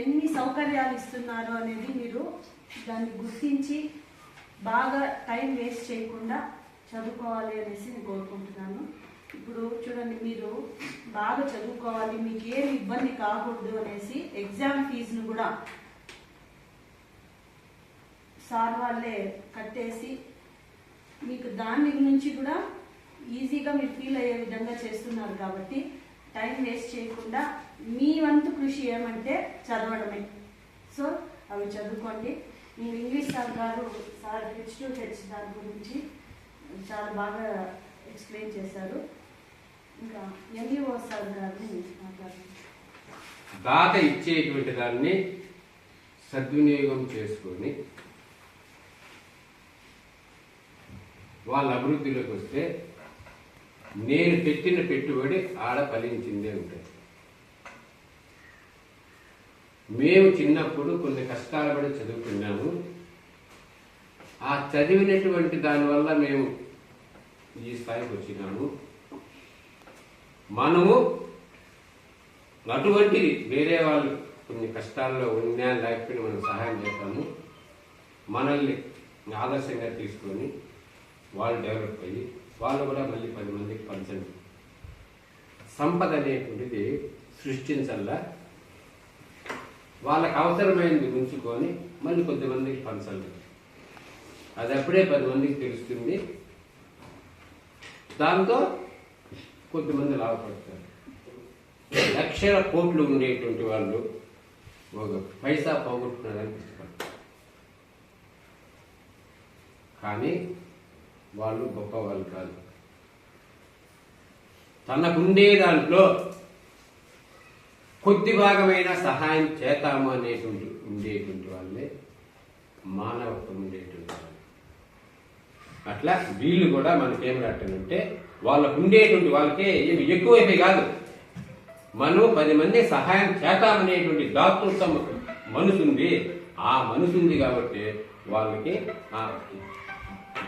ఎన్ని సౌకర్యాలు ఇస్తున్నారు అనేది మీరు దాన్ని గుర్తించి బాగా టైం వేస్ట్ చేయకుండా చదువుకోవాలి అనేసి నేను కోరుకుంటున్నాను. ఇప్పుడు చూడండి మీరు బాగా చదువుకోవాలి మీకు ఏమి ఇబ్బంది కాకూడదు అనేసి ఎగ్జామ్ ఫీజును కూడా సార్ వాళ్ళే కట్టేసి మీకు దాని నుంచి కూడా ఈజీగా మీరు ఫీల్ అయ్యే విధంగా చేస్తున్నారు కాబట్టి టైం వేస్ట్ చేయకుండా మీ వంతు కృషి ఏమంటే చదవడమే. సో అవి చదువుకోండి. నేను ఇంగ్లీష్ సార్ గారు సార్ హెచ్ టు హెచ్ దాని గురించి చాలా బాగా ఎక్స్ప్లెయిన్ చేశారు. ఇంకా ఎన్ఈఓ సార్ గారిని మాట్లాడండి దాత ఇచ్చేటువంటి దాన్ని సద్వినియోగం చేసుకొని వాళ్ళ అభివృద్ధిలోకి వస్తే నేను పెట్టిన పెట్టుబడి ఆడ ఫలించిందే ఉంటుంది. మేము చిన్నప్పుడు కొన్ని కష్టాలు పడి చదువుకున్నాము. ఆ చదివినటువంటి దానివల్ల మేము ఈ స్థాయికి వచ్చినాము. మనము అటువంటిది వేరే వాళ్ళు కొన్ని కష్టాల్లో ఉన్నా లేకపోయినా మనం సహాయం చేస్తాము. మనల్ని ఆదర్శంగా తీసుకొని వాళ్ళు డెవలప్ అయ్యి వాళ్ళు కూడా మళ్ళీ పది మందికి పంచండి సంపద అనేటువంటిది సృష్టించల్లా వాళ్ళకి అవసరమైనది ఉంచుకొని మళ్ళీ కొద్దిమందికి పంచండి అది అప్పుడే పది మందికి తెలుస్తుంది. దాంతో కొద్దిమంది లాభపడతారు. లక్షల కోట్లు ఉండేటువంటి వాళ్ళు ఒక పైసా పోగొట్టుకున్నారని ఇష్టపడతారు కానీ వాళ్ళు గొప్పవాళ్ళు కాదు. తనకుండే దాంట్లో కొద్ది భాగమైన సహాయం చేతాము అనేటువంటి ఉండేటువంటి వాళ్ళే మానవత్వం ఉండేటువంటి వాళ్ళు. అట్లా వీళ్ళు కూడా మనకేం అంటే వాళ్ళకు ఉండేటువంటి వాళ్ళకే ఏమి ఎక్కువైపోయి కాదు. మనం పది మంది సహాయం చేతామనేటువంటి దాతృత్వం మనసు ఉంది ఆ మనసు ఉంది కాబట్టి వాళ్ళకి ఆ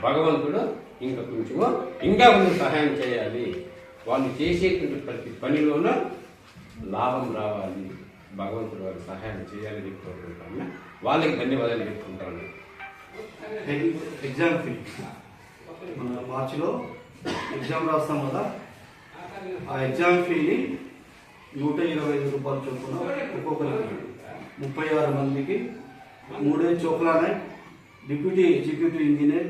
భగవంతుడు ఇంకా కొంచెము ఇంకా కొంచెం సహాయం చేయాలి. వాళ్ళు చేసేటువంటి ప్రతి పనిలోనూ లాభం రావాలి భగవంతుడు వారికి సహాయం చేయాలని కోరుకుంటాను వాళ్ళకి ధన్యవాదాలు చెప్పుకుంటాను ఎగ్జామ్ ఫీ మన మార్చిలో ఎగ్జామ్ రాస్తాం కదా. ఆ ఎగ్జామ్ ఫీని నూట ఇరవై ఐదు రూపాయలు చొప్పున ఒక్కొక్కరికి ముప్పై ఆరు మందికి మూడే చోక్లానే డిప్యూటీ ఎగ్జిక్యూటివ్ ఇంజనీర్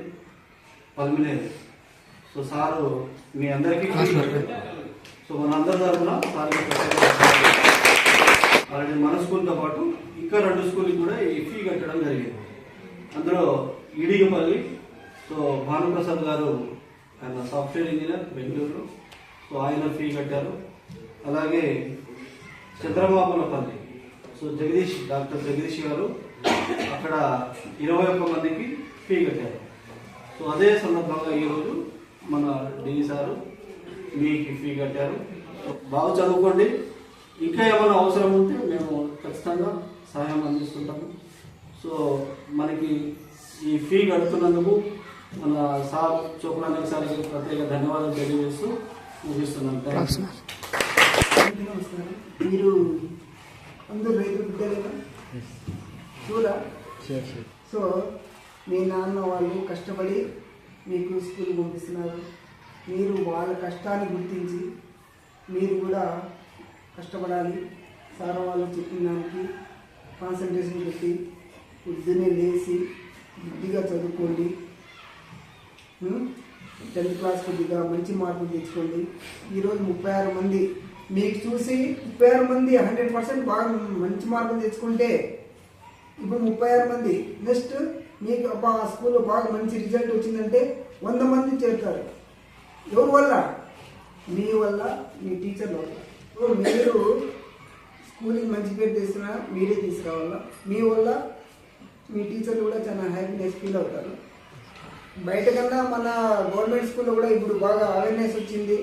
పల్మినేర్. సో సారు మీ అందరికీ సో మన అందరి తరఫున సార్కి అలాంటి మన స్కూల్తో పాటు ఇంకా రెండు స్కూల్కి కూడా ఈ ఫీ కట్టడం జరిగింది. అందులో ఇడిగిపల్లి సో భానుప్రసాద్ గారు ఆయన సాఫ్ట్వేర్ ఇంజనీర్ బెంగళూరు సో ఆయన ఫీ కట్టారు. అలాగే చంద్రబాబులపల్లి సో జగదీష్ డాక్టర్ జగదీష్ గారు అక్కడ ఇరవై ఒక్క మందికి ఫీ కట్టారు. సో అదే సందర్భంగా ఈరోజు మన డి సారు మీకు ఫీ కట్టారు. బాగా చదువుకోండి. ఇంకా ఏమైనా అవసరం ఉంటే మేము ఖచ్చితంగా సహాయం అందిస్తుంటాము. సో మనకి ఈ ఫీ కడుతున్నందుకు మన సార్ చోపడానికి సార్కి ప్రత్యేక ధన్యవాదాలు తెలియజేస్తూ ముగిస్తున్నాను మీరు అందరూ రైతు బిడ్డలేనా? చూడా? సో మీ నాన్న వాళ్ళు కష్టపడి మీకు స్కూల్ పంపిస్తున్నారు. మీరు వాళ్ళ కష్టాన్ని గుర్తించి మీరు కూడా కష్టపడాలి. సార్ వాళ్ళు చెప్పిన దానికి కాన్సన్ట్రేషన్ పెట్టి పొద్దున్నే లేచి బుద్ధిగా చదువుకోండి. టెన్త్ క్లాస్ కొద్దిగా మంచి మార్కులు తెచ్చుకోండి. ఈరోజు ముప్పై ఆరు మంది. మీకు చూసి ముప్పై ఆరు మంది హండ్రెడ్ పర్సెంట్ బాగా మంచి మార్కులు తెచ్చుకుంటే ఇప్పుడు ముప్పై ఆరు మంది. నెక్స్ట్ మీకు ఆ స్కూల్లో బాగా మంచి రిజల్ట్ వచ్చిందంటే వంద మంది చేరుతారు. ఎవరి వల్ల? మీ వల్ల మీ టీచర్ల వల్ల. సో మీరు స్కూల్కి మంచి పేరు తెస్తున్నా మీరే తీసుకురావాలా? మీ వల్ల మీ టీచర్లు కూడా చాలా హ్యాపీనెస్ ఫీల్ అవుతారు. బయట కన్నా మన గవర్నమెంట్ స్కూల్లో కూడా ఇప్పుడు బాగా అవేర్నెస్ వచ్చింది.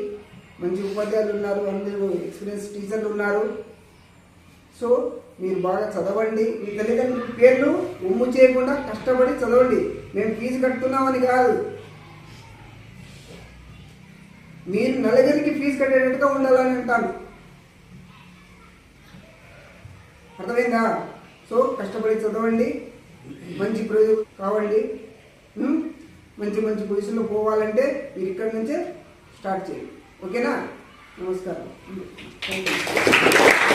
మంచి ఉపాధ్యాయులు ఉన్నారు అందరూ ఎక్స్పీరియన్స్ టీచర్లు ఉన్నారు. సో మీరు బాగా చదవండి. మీ తల్లిదండ్రుల పేర్లు ఉమ్ము చేయకుండా కష్టపడి చదవండి. మేము ఫీజు కట్టుతున్నామని కాదు. మీరు నలుగురికి ఫీజు కట్టేటట్టుగా ఉండాలని అంటాను. అర్థమైందా? సో కష్టపడి చదవండి. మంచి ప్రయోజనం కావండి. మంచి మంచి పొజిషన్లో పోవాలంటే మీరు ఇక్కడి నుంచే స్టార్ట్ చేయండి. ఓకేనా? నమస్కారం. Thank you